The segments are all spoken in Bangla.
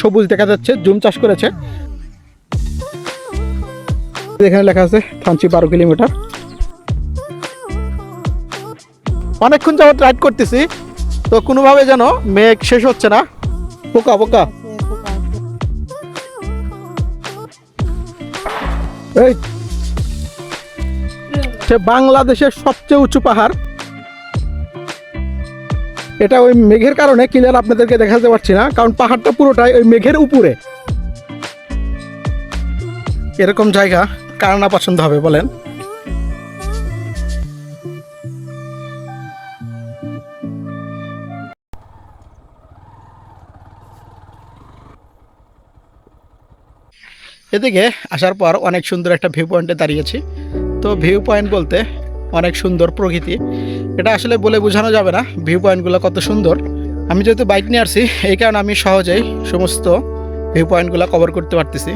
সবুজ দেখা যাচ্ছে, জুম চাষ করেছে। এখানে লেখা আছে থানচি বারো কিলোমিটার। অনেকক্ষণ যাবত রাইড করতেছি, তো কোনোভাবে যেন মেঘ শেষ হচ্ছে না। পোকা পোকা। এই, সে বাংলাদেশের সবচেয়ে উঁচু পাহাড়। এটা ওই মেঘের কারণে ক্লিয়ার আপনাদেরকে দেখাতে পারছি না, কারণ পাহাড়টা পুরোটাই ওই মেঘের উপরে। এরকম জায়গা কার না পছন্দ হবে বলেন? এদিকে আসার পর অনেক সুন্দর একটা ভিউ পয়েন্টে দাঁড়িয়েছি। তো ভিউ পয়েন্ট বলতে অনেক সুন্দর প্রকৃতি। এটা আসলে বলে বোঝানো যাবে না ভিউ পয়েন্টগুলো কত সুন্দর। আমি যেহেতু বাইক নিয়ে আসছি, এই কারণে আমি সহজেই সমস্ত ভিউ পয়েন্টগুলো কভার করতে পারতেছি।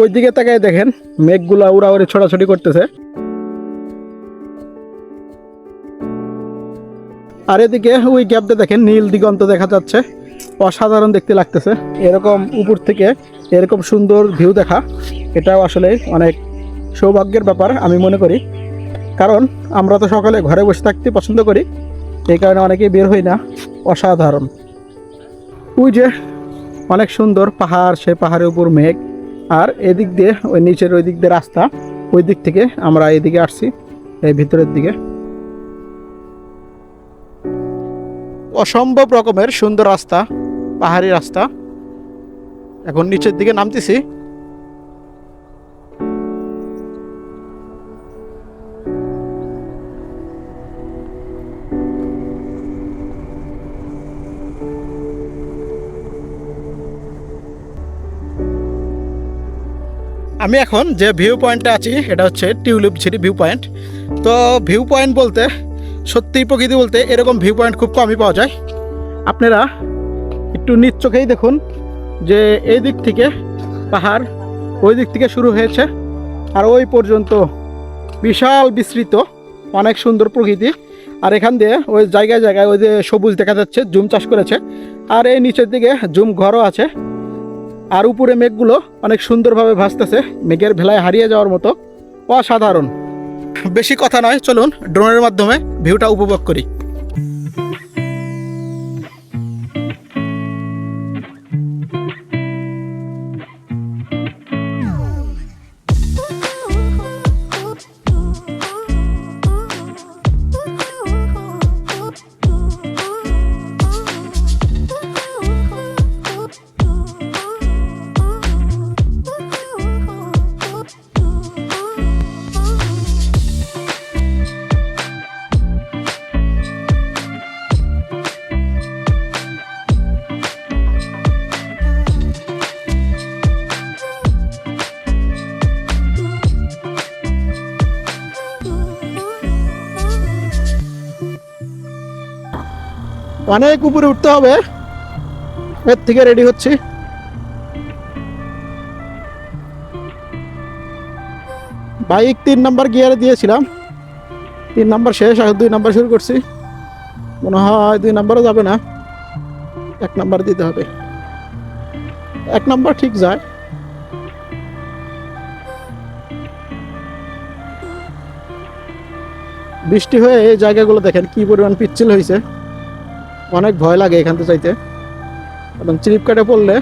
ওই দিকে তাকায় দেখেন, মেঘগুলা উড়াউড়ি, ছোটাছুটি করতেছে। আর এদিকে ওই গ্যাপটা দেখেন, নীল দিগন্ত দেখা যাচ্ছে। অসাধারণ দেখতে লাগতেছে। এরকম উপর থেকে এরকম সুন্দর ভিউ দেখা, এটাও আসলে অনেক সৌভাগ্যের ব্যাপার, আমি মনে করি। কারণ আমরা তো সকালে ঘরে বসে থাকতে পছন্দ করি, এই কারণে অনেকেই বের হই না। অসাধারণ। ওই যে অনেক সুন্দর পাহাড়, সে পাহাড়ের উপর মেঘ, আর এদিক দিয়ে, ওই নিচের ওই দিক দিয়ে রাস্তা, ওই দিক থেকে আমরা এদিকে আসছি, এই ভিতরের দিকে। অসম্ভব রকমের সুন্দর রাস্তা, পাহাড়ি রাস্তা। এখন নিচের দিকে নামতেছি। আমি এখন যে ভিউ পয়েন্টে আছি, এটা হচ্ছে টিউলিপ ঝিরি ভিউ পয়েন্ট তো ভিউ পয়েন্ট বলতে সত্যি প্রকৃতি বলতে এরকম ভিউ পয়েন্ট খুব কমই পাওয়া যায়। আপনারা একটু নিজ চোখেই দেখুন যে এই দিক থেকে পাহাড় ওই দিক থেকে শুরু হয়েছে আর ওই পর্যন্ত বিশাল বিস্তৃত, অনেক সুন্দর প্রকৃতি। আর এখান দিয়ে ওই জায়গায় জায়গায় ওই যে সবুজ দেখা যাচ্ছে জুম চাষ করেছে। আর এই নিচের দিকে জুম ঘরও আছে। আর উপরে মেঘগুলো অনেক সুন্দরভাবে ভাসতেছে, মেঘের ভেলায় হারিয়ে যাওয়ার মতো। অসাধারণ। বেশি কথা নয় চলুন ড্রোনের মাধ্যমে ভিউটা উপভোগ করি। অনেক উপরে উঠতে হবে। এর থেকে রেডি হচ্ছি। বাইক তিন নাম্বার গিয়ারে দিয়েছিলাম। তিন নাম্বার শেষ, আর দুই নাম্বার শুরু করছি। মনে হয় দুই নাম্বারও যাবে না। এক নাম্বার দিতে হবে। এক নাম্বার ঠিক যায়। বৃষ্টি হয়ে এই জায়গাগুলো দেখেন কি পরিমাণ পিচ্ছিল হয়েছে। অনেক ভয় লাগে এখান থেকে চাইতে। এবং চিপ কাটে পড়লে।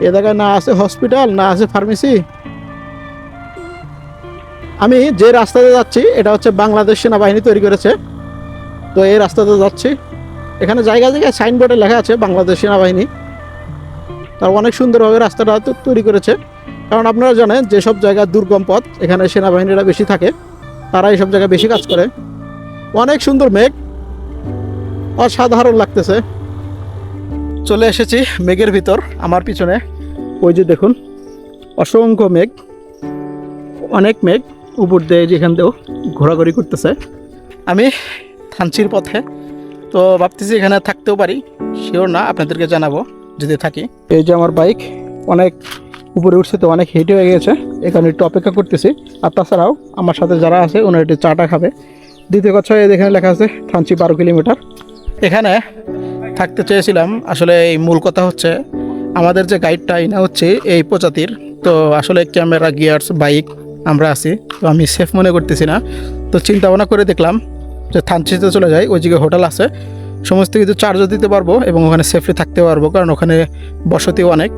এ জায়গায় না আছে হসপিটাল না আছে ফার্মেসি আমি যে রাস্তাতে যাচ্ছি, এটা হচ্ছে বাংলাদেশ সেনাবাহিনী তৈরি করেছে। তো এই রাস্তাতে যাচ্ছি। এখানে জায়গা জায়গায় সাইনবোর্ডে লেখা আছে বাংলাদেশ সেনাবাহিনী। তার অনেক সুন্দরভাবে রাস্তাটা তৈরি করেছে। কারণ আপনারা জানেন, যেসব জায়গা দুর্গম পথ, এখানে সেনাবাহিনীরা বেশি থাকে, তারা এইসব জায়গায় বেশি কাজ করে। অনেক সুন্দর মেঘ। অসাধারণ লাগতেছে। চলে এসেছি মেঘের ভিতর, আমার পিছনে। ওই যে দেখুন, অসংখ্য মেঘ, অনেক মেঘ উপর দিয়ে যেখান দিয়েও ঘোরাঘুরি করতেছে। আমি থানচির পথে, তো ভাবতেছি এখানে থাকতেও পারি শিওর না, আপনাদেরকে জানাব, যদি থাকি। এই যে আমার বাইক, অনেক উপরে উঠছে তো, অনেক হেঁটে হয়ে গেছে, এখানে একটু অপেক্ষা করতেছি। আর তাছাড়াও আমার সাথে যারা আছে, ওনারা একটু চাটা খাবে। দ্বিতীয় কথা এখানে লেখা আছে, থানচি বারো কিলোমিটার। এখানে থাকতে চেয়েছিলাম। আসলে এই মূল কথা হচ্ছে, আমাদের যে গাইডটা ইনা হচ্ছে এই প্রজাতির। তো আসলে ক্যামেরা গিয়ার্স বাইক আমরা আছি, তো আমি সেফ মনে করতেছি না। তো চিন্তা ভাবনা করে দেখলাম যে থানচিতে চলে যাই ওই দিকে হোটেল আছে। সমস্ত কিছু চার্জও দিতে পারব এবং ওখানে সেফলি থাকতে পারব, কারণ ওখানে বসতি অনেক।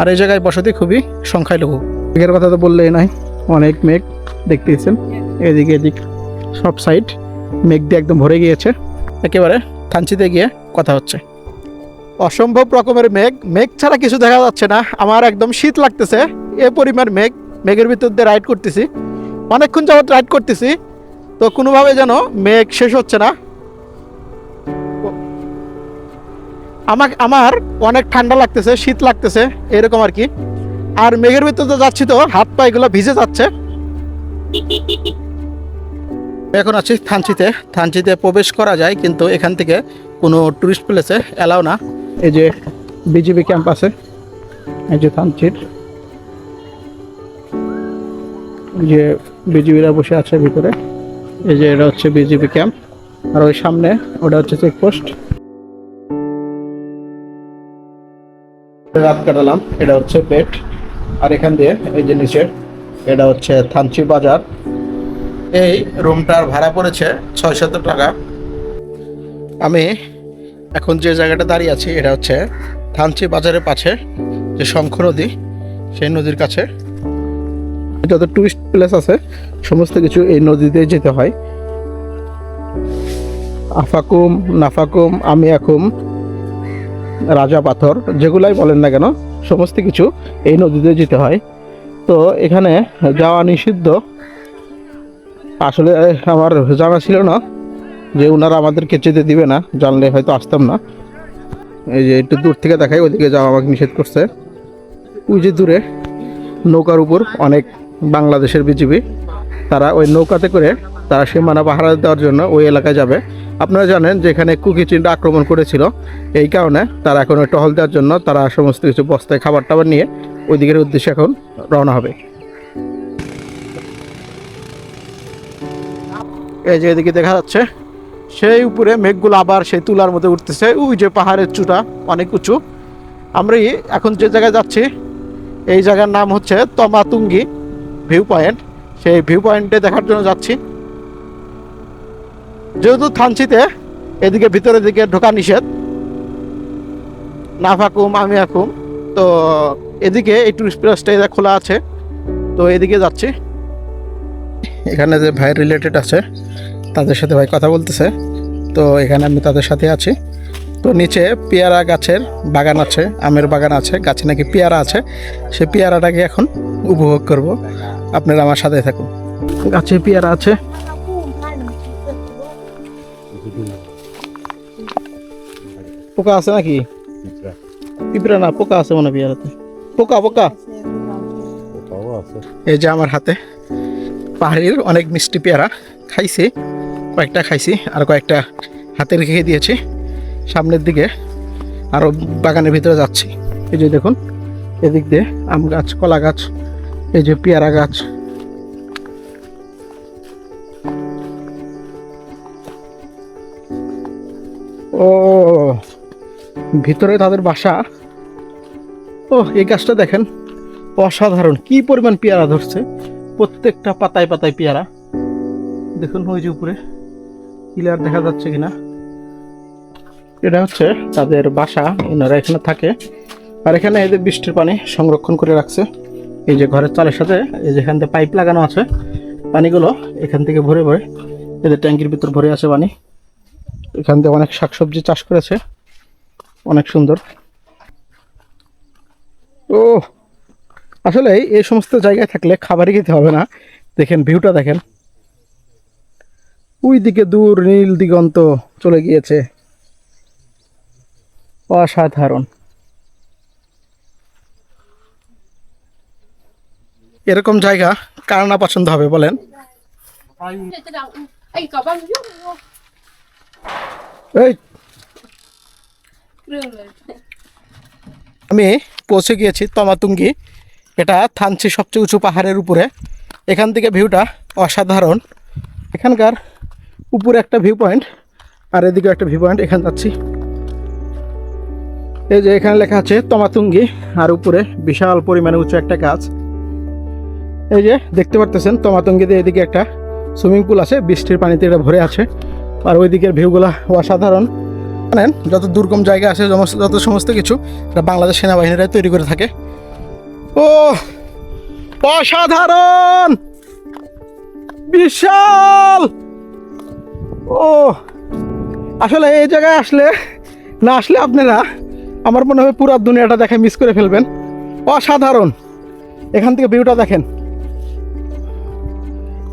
আর এই জায়গায় বসতি খুবই সংখ্যালঘু। মেঘের কথা তো বললেই নাই, অনেক মেঘ দেখতেছেন। এদিকে এদিক সব সাইড মেঘ দিয়ে একদম ভরে গিয়েছে। একেবারে থানচিতে গিয়ে কথা হচ্ছে। অসম্ভব রকমের মেঘ। মেঘ ছাড়া কিছু দেখা যাচ্ছে না। আমার একদম শীত লাগতেছে। এ পরিমাণ মেঘ। মেঘের ভিতর দিয়ে রাইড করতেছি। অনেকক্ষণ যাবত রাইড করতেছি। তো কোনোভাবে যেন মেঘ শেষ হচ্ছে না। আমাকে আমার অনেক ঠান্ডা লাগতেছে, শীত লাগতেছে, এরকম আর কি। আর মেঘের ভিতর যাচ্ছি তো হাত পা এগুলো ভিজে যাচ্ছে। এখন আছি থানচিতে। থানচিতে প্রবেশ করা যায়, কিন্তু এখান থেকে কোনো টুরিস্ট প্লেসে অ্যালাও না। এই যে বিজিবি ক্যাম্প আছে, এই যে থানচির। যে বিজিবিরা বসে আছে ভিতরে। এই যে এটা হচ্ছে বিজিবি ক্যাম্প আর ওই সামনে, ওটা হচ্ছে চেকপোস্ট রাত কাটালাম, এটা হচ্ছে পেট। আর এখান দিয়ে, এই যে নিচের এটা হচ্ছে থানচি বাজার। এই রুমটার ভাড়া পড়েছে ছয়শত টাকা। আমি এখন যে জায়গাটা দাঁড়িয়ে আছি, এটা হচ্ছে থানচি বাজারের পাশে যে শঙ্খ নদী, সেই নদীর কাছে। যত টুরিস্ট প্লেস আছে, সমস্ত কিছু এই নদীতে যেতে হয়। আফাকুম, নাফাকুম আমি আমিয়াকুম, রাজা পাথর, যেগুলাই বলেন না কেন, সমস্ত কিছু এই নদীতে যেতে হয়। তো এখানে যাওয়া নিষিদ্ধ। আসলে আমার জানা ছিল না যে ওনারা আমাদেরকে যেতে দিবে না, জানলে হয়তো আসতাম না। এই যে একটু দূর থেকে দেখাই ওদিকে যাওয়া আমাকে নিষেধ করছে। ওই যে দূরে, নৌকার উপর অনেক বাংলাদেশের বিজিবি, তারা ওই নৌকাতে করে তারা সীমানা পাহারা দেওয়ার জন্য ওই এলাকায় যাবে। আপনারা জানেন যে এখানে কুকি আক্রমণ করেছিল, এই কারণে তারা এখন ওই টহল দেওয়ার জন্য তারা সমস্ত কিছু বস্তায় খাবার টাবার নিয়ে ওই দিকের উদ্দেশ্যে এখন রওনা হবে। এই যে এদিকে দেখা যাচ্ছে, সেই উপরে মেঘগুলো আবার সেই তুলার মধ্যে উঠতেছে। ওই যে পাহাড়ের চূড়া, অনেক উঁচু। আমরা এখন যে জায়গায় যাচ্ছি, এই জায়গার নাম হচ্ছে তমাতুঙ্গি ভিউ পয়েন্ট সেই ভিউ পয়েন্টে দেখার জন্য যাচ্ছি। যেহেতু থানচিতে এদিকে ভিতরের দিকে ঢোকা নিষেধ না নাফাকুম আমি আকুম তো এদিকে এই টুরিস্ট প্লেসটা খোলা আছে। তো এদিকে যাচ্ছি। এখানে যে ভাই রিলেটেড আছে, তাদের সাথে ভাই কথা বলতেছে। তো এখানে আমি তাদের সাথে আছি। তো নিচে পেয়ারা গাছের বাগান আছে, আমের বাগান আছে, গাছে নাকি পেয়ারা আছে। সে পেয়ারাটাকে এখন উপভোগ করব। আপনারা আমার সাথে থাকুন। গাছে পেয়ারা আছে। পোকা আছে নাকি? পিঁপড়া না, পোকা আছে মনে পেয়ারাতে। পোকা পোকা। এই যে আমার হাতে। পাহাড়ির অনেক মিষ্টি পেয়ারা খাইছি, কয়েকটা খাইছি আর কয়েকটা হাতে রেখে দিয়েছি। সামনের দিকে আরও বাগানের ভিতরে যাচ্ছি। এই যে দেখুন, এদিক দিয়ে আম গাছ, কলা গাছ, এই যে পেয়ারা গাছ। ও, ভিতরে তাদের বাসা। ও এই গাছটা দেখেন, অসাধারণ। কি পরিমাণ পেয়ারা ধরছে। প্রত্যেকটা পাতায় পাতায় পেয়ারা। দেখুন ওই যে উপরে ক্লিয়ার দেখা যাচ্ছে কিনা? এটা হচ্ছে তাদের বাসা, এনারা এখানে থাকে। আর এখানে এদের বৃষ্টির পানি সংরক্ষণ করে রাখছে। এই যে ঘরের চালের সাথে এই যেখান থেকে পাইপ লাগানো আছে, পানিগুলো এখান থেকে ভরে ভরে এদের ট্যাঙ্কির ভিতর ভরে আছে পানি। এখান থেকে অনেক শাকসবজি চাষ করেছে। অনেক সুন্দর। ও আসলে এই সমস্ত জায়গায় থাকলে খাবারই খেতে হবে না। দেখেন ভিউটা দেখেন। ওই দিকে দূর নীল দিগন্ত চলে গিয়েছে। অসাধারণ। এরকম জায়গা কার না পছন্দ হবে, বলেন. আমি পৌঁছে গিয়েছি তমাতুঙ্গি। এটা থানচি সবচেয়ে উঁচু পাহাড়ের উপরে। এখান থেকে ভিউটা অসাধারণ। এখানকার উপরে একটা ভিউ পয়েন্ট আর এদিকে একটা ভিউ পয়েন্ট এখানে যাচ্ছি। এই যে এখানে লেখা আছে তমাতুঙ্গি, আর উপরে বিশাল পরিমাণে উঁচু একটা গাছ। এই যে দেখতে পারতেছেন তমাতুঙ্গিতে এদিকে একটা সুইমিং পুল আছে, বৃষ্টির পানিতে এটা ভরে আছে। আর ওই দিকের ভিউগুলো অসাধারণ। জানেন, যত দুর্গম জায়গা আছে যত সমস্ত কিছু, এটা বাংলাদেশ সেনাবাহিনীরাই তৈরি করে থাকে। ও অসাধারণ! বিশাল! ও আসলে এই জায়গায় আসলে, না আসলে আপনারা আমার মনে হয় পুরো দুনিয়াটা দেখে মিস করে ফেলবেন। অসাধারণ! এখান থেকে ভিউটা দেখেন।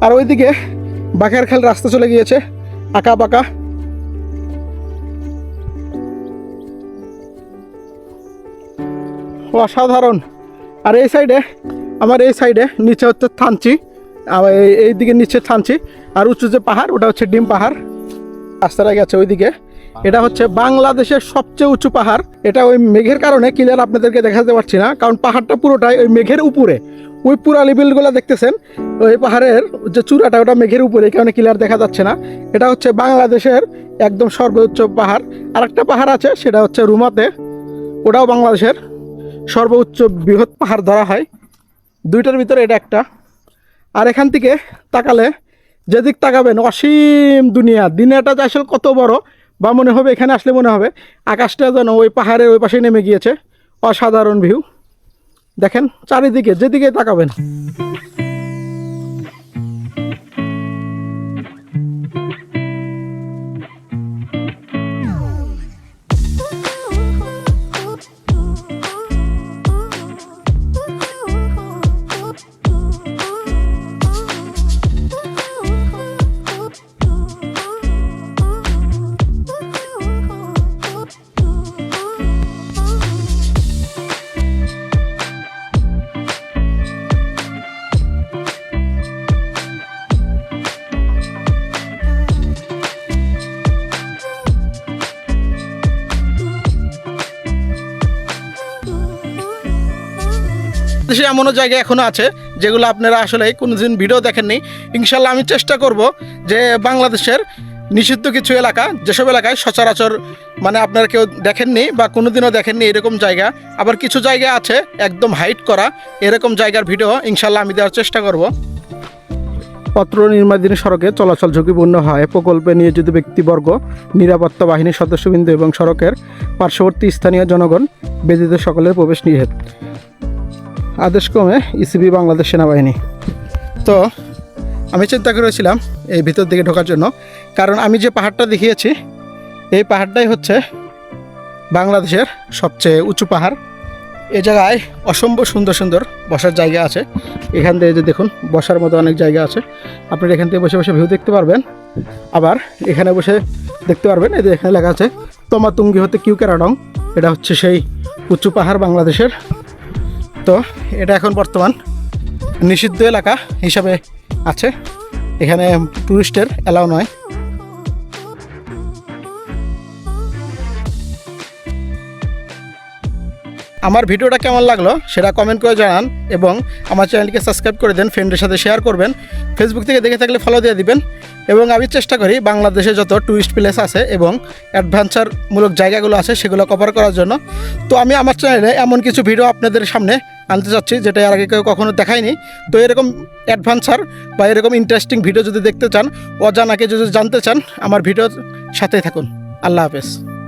আর ওইদিকে বাঁকের খাল রাস্তা চলে গিয়েছে, আঁকা বাঁকা। অসাধারণ! আর এই সাইডে, আমার এই সাইডে নিচে হচ্ছে থানচি, আর এই- দিকে নিচে থানচি, আর উঁচু যে পাহাড়, ওটা হচ্ছে ডিম পাহাড়। রাস্তাটা গেছে ওইদিকে। এটা হচ্ছে বাংলাদেশের সবচেয়ে উঁচু পাহাড়। এটা ওই মেঘের কারণে ক্লিয়ার আপনাদেরকে দেখাতে পারছি না, কারণ পাহাড়টা পুরোটাই ওই মেঘের উপরে। ওই পুরালি বিলগুলো দেখতেছেন, ওই পাহাড়ের যে চূড়াটা, ওটা মেঘের উপরে কারণে ক্লিয়ার দেখা যাচ্ছে না। এটা হচ্ছে বাংলাদেশের একদম সর্বোচ্চ পাহাড়। আর একটা পাহাড় আছে, সেটা হচ্ছে রুমাতে। ওটাও বাংলাদেশের। সর্বোচ্চ বৃহৎ পাহাড় ধরা হয়। দুইটার ভিতরে এটা একটা। আর এখান থেকে তাকালে যেদিক তাকাবেন, অসীম দুনিয়া। দুনিয়াটা যে আসলে কত বড় বা মনে হবে এখানে আসলে মনে হবে, আকাশটা যেন ওই পাহাড়ের ওই পাশে নেমে গিয়েছে। অসাধারণ ভিউ দেখেন, চারিদিকে যেদিকে তাকাবেন। এমনও জায়গা এখনও আছে যেগুলো আপনারা আসলে কোনোদিন ভিডিও দেখেননি। ইনশাল্লাহ আমি চেষ্টা করব যে বাংলাদেশের নিষিদ্ধ কিছু এলাকা, যেসব এলাকায় সচরাচর মানে আপনারা কেউ দেখেননি বা কোনোদিনও দেখেননি এরকম জায়গা, আবার কিছু জায়গা আছে একদম হাইট করা, এরকম জায়গার ভিডিও ইনশাল্লাহ আমি দেওয়ার চেষ্টা করব। পত্র নির্মাণাধীন সড়কে চলাচল ঝুঁকিপূর্ণ হয়। প্রকল্পে নিয়োজিত ব্যক্তিবর্গ, নিরাপত্তা বাহিনীর সদস্যবৃন্দ এবং সড়কের পার্শ্ববর্তী স্থানীয় জনগণ ব্যতীত সকলের প্রবেশ নিষেধ। আদেশক্রমে ইসিবি বাংলাদেশ সেনাবাহিনী। তো আমি চিন্তা করেছিলাম এই ভিতর দিকে ঢোকার জন্য। কারণ আমি যে পাহাড়টা দেখিয়েছি, এই পাহাড়টাই হচ্ছে বাংলাদেশের সবচেয়ে উঁচু পাহাড়। এ জায়গায় অসম্ভব সুন্দর সুন্দর বসার জায়গা আছে। এখান থেকে যে দেখুন, বসার মতো অনেক জায়গা আছে। আপনারা এখান থেকে বসে বসে ভিউ দেখতে পারবেন। আবার এখানে বসে দেখতে পারবেন, এই যে এখানে লেখা আছে, তমাতুঙ্গি হতে কিউ ক্যারাডং এটা হচ্ছে সেই উঁচু পাহাড় বাংলাদেশের তো এটা এখন বর্তমান নিষিদ্ধ এলাকা হিসাবে আছে। এখানে টুরিস্টের অ্যালাউ নয়। আমার ভিডিওটা কেমন লাগল সেটা কমেন্ট করে জানান এবং আমার চ্যানেলকে সাবস্ক্রাইব করে দেন ফ্রেন্ডের সাথে শেয়ার করবেন ফেসবুক থেকে দেখে থাকলে ফলো দিয়ে দিবেন এবং আমি চেষ্টা করি বাংলাদেশে যত টুরিস্ট প্লেস আছে এবং অ্যাডভেঞ্চারমূলক জায়গাগুলো আছে সেগুলো কভার করার জন্য। তো আমি আমার চ্যানেলে এমন কিছু ভিডিও আপনাদের সামনে আনতে চাচ্ছি যেটা এর আগে কেউ কখনো দেখায়নি। তো এরকম অ্যাডভেঞ্চার বা এরকম ইন্টারেস্টিং ভিডিও যদি দেখতে চান, অজানাকে যদি জানতে চান, আমার ভিডিওর সাথেই থাকুন। আল্লাহ হাফেজ।